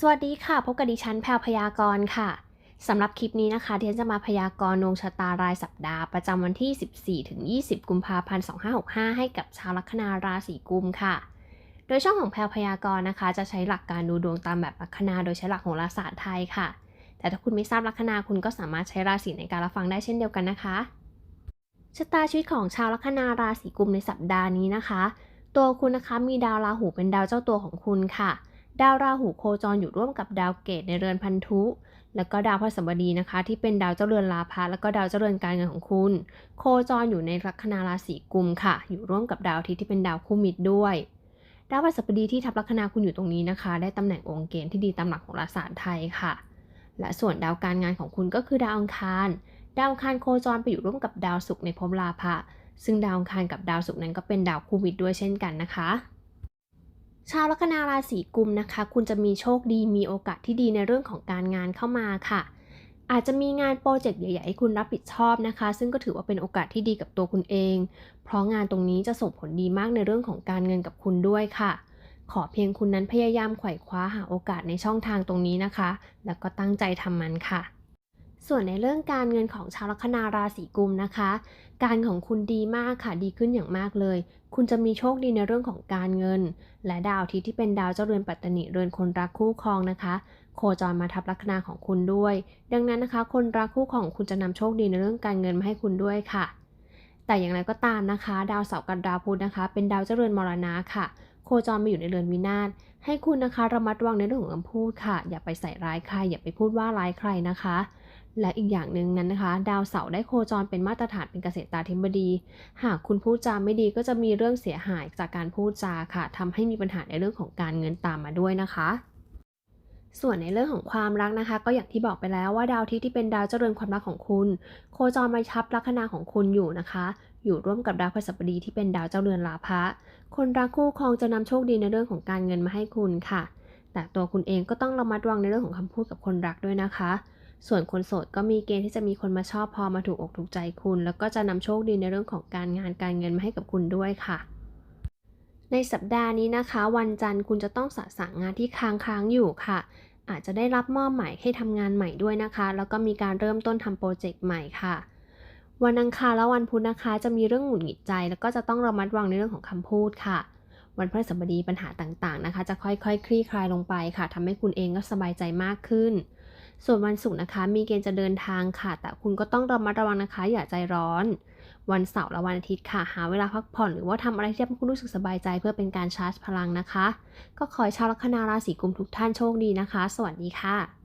สวัสดีค่ะ พบกับดิฉันแพรวพยากรณ์ค่ะสำหรับคลิปนี้นะคะดิฉันจะมาพยากรณ์ดวงชะตารายสัปดาห์ประจำวันที่ 14ถึง20 กุมภาพันธ์ 2565 ให้กับชาวลัคนาราศีกุมค่ะ โดยช่องของแพรวพยากรณ์นะคะ จะใช้หลักการดูดวงตามแบบลัคนาโดยใช้หลักโหราศาสตร์ไทยค่ะ แต่ถ้าคุณไม่ทราบลัคนาคุณก็สามารถใช้ราศีในการรับฟังได้เช่นเดียวกันนะคะชะตาชีวิตของชาวลัคนาราศีกุมในสัปดาห์นี้นะคะ ตัวคุณนะคะมีดาวราหูเป็นดาวเจ้าตัวของคุณค่ะ ดาวราหูโคจรอยู่ร่วมกับดาวเกตในเรือนพันธุ แล้วก็ดาวพฤหัสบดีนะคะ ที่เป็นดาวเจ้าเรือนลาภะแล้วก็ดาวเจ้าเรือนการเงินของคุณ โคจรอยู่ในลัคนาราศีกุมค่ะ อยู่ร่วมกับดาวอาทิตย์ที่เป็นดาวคู่มิตรด้วย ดาวพฤหัสบดีที่ทับลัคนาคุณอยู่ตรงนี้นะคะ ได้ตำแหน่งองค์เกณฑ์ที่ดีตามหลักของราศาสตร์ไทยค่ะ และส่วนดาวการงานของคุณก็คือดาวอังคาร ดาวอังคารโคจรไปอยู่ร่วมกับดาวศุกร์ในภพลาภะซึ่งดาวอังคารกับดาวศุกร์นั้นก็เป็นดาวคู่มิตรด้วยเช่นกันนะคะ ชาวลัคนาราศีกุมนะคะ คุณจะมีโชคดีมีโอกาสที่ดีในเรื่องของการงานเข้ามาค่ะ อาจจะมีงานโปรเจกต์ใหญ่ๆให้คุณรับผิดชอบนะคะ ซึ่งก็ถือว่าเป็นโอกาสที่ดีกับตัวคุณเอง เพราะงานตรงนี้จะส่งผลดีมากในเรื่องของการเงินกับคุณด้วยค่ะ ขอเพียงคุณนั้นพยายามไขว่คว้าหาโอกาสในช่องทางตรงนี้นะคะ แล้วก็ตั้งใจทำมันค่ะ ส่วนในเรื่องการเงินของชาวลัคนาราศีกุมนะคะ การของคุณดีมากค่ะดีขึ้นอย่างมากเลย คุณจะมีโชคดีในเรื่องของการเงิน และดาวอาทิตย์ที่เป็นดาวเจ้าเรือนปัตตนิเรือนคนรักคู่ครองนะคะ โคจรมาทับลัคนาของคุณด้วย ดังนั้นนะคะ คนรักคู่ของคุณจะนำโชคดีในเรื่องการเงินมาให้คุณด้วยค่ะ แต่อย่างไรก็ตามนะคะ ดาวเสาร์กับดาวพุธนะคะ เป็นดาวเจ้าเรือนมรณะค่ะ โคจรมาอยู่ในเรือนวินาศให้คุณนะคะระมัดระวังในเรื่องของคำพูดค่ะ อย่าไปใส่ร้ายใคร อย่าไปพูดว่าร้ายใครนะคะ และอีกอย่างหนึ่งนั้นนะคะ ดาวเสาร์ได้โคจรเป็นมาตรฐานเป็นเกษตราธิบดี หากคุณพูดจาไม่ดีก็จะมีเรื่องเสียหายจากการพูดจาค่ะทำให้มีปัญหาในเรื่องของการเงินตามมาด้วยนะคะส่วนในเรื่องของความรักนะคะ ก็อย่างที่บอกไปแล้วว่าดาวทิตย์ที่เป็นดาวเจริญความรักของคุณ โคจรมาทับลัคนาของคุณอยู่นะคะ อยู่ร่วมกับดาวพฤหัสบดีที่เป็นดาวเจ้าเรือนลาภะคนรักคู่ครองจะนำโชคดีในเรื่องของการเงินมาให้คุณค่ะ แต่ตัวคุณเองก็ต้องระมัดระวังในเรื่องของคำพูดกับคนรักด้วยนะคะ ส่วนคนโสดก็มีเกณฑ์ที่จะมีคนมาชอบพอมาถูกอกถูกใจคุณ แล้วก็จะนำโชคดีในเรื่องของการงานการเงินมาให้กับคุณด้วยค่ะ ในสัปดาห์นี้นะคะ วันจันทร์คุณจะต้องสะสางงานที่ค้างค้างอยู่ค่ะ อาจจะได้รับมอบหมายให้ทำงานใหม่ด้วยนะคะ แล้วก็มีการเริ่มต้นทำโปรเจกต์ใหม่ค่ะวันอังคารและวันพุธนะคะ จะมีเรื่องหงุดหงิดใจ แล้วก็จะต้องระมัดระวังในเรื่องของคำพูดค่ะ วันพฤหัสบดีปัญหาต่างๆนะคะ จะค่อยๆคลี่คลายลงไปค่ะทำให้คุณเองก็สบายใจมากขึ้น ส่วนวันศุกร์นะคะ มีเกณฑ์จะเดินทางค่ะ แต่คุณก็ต้องระมัดระวังนะคะ อย่าใจร้อน วันเสาร์และวันอาทิตย์ค่ะ หาเวลาพักผ่อนหรือว่าทำอะไรที่ทำให้คุณรู้สึกสบายใจเพื่อเป็นการชาร์จพลังนะคะ ก็ขอให้ชาวลัคนาราศีกุมทุกท่านโชคดีนะคะ สวัสดีค่ะ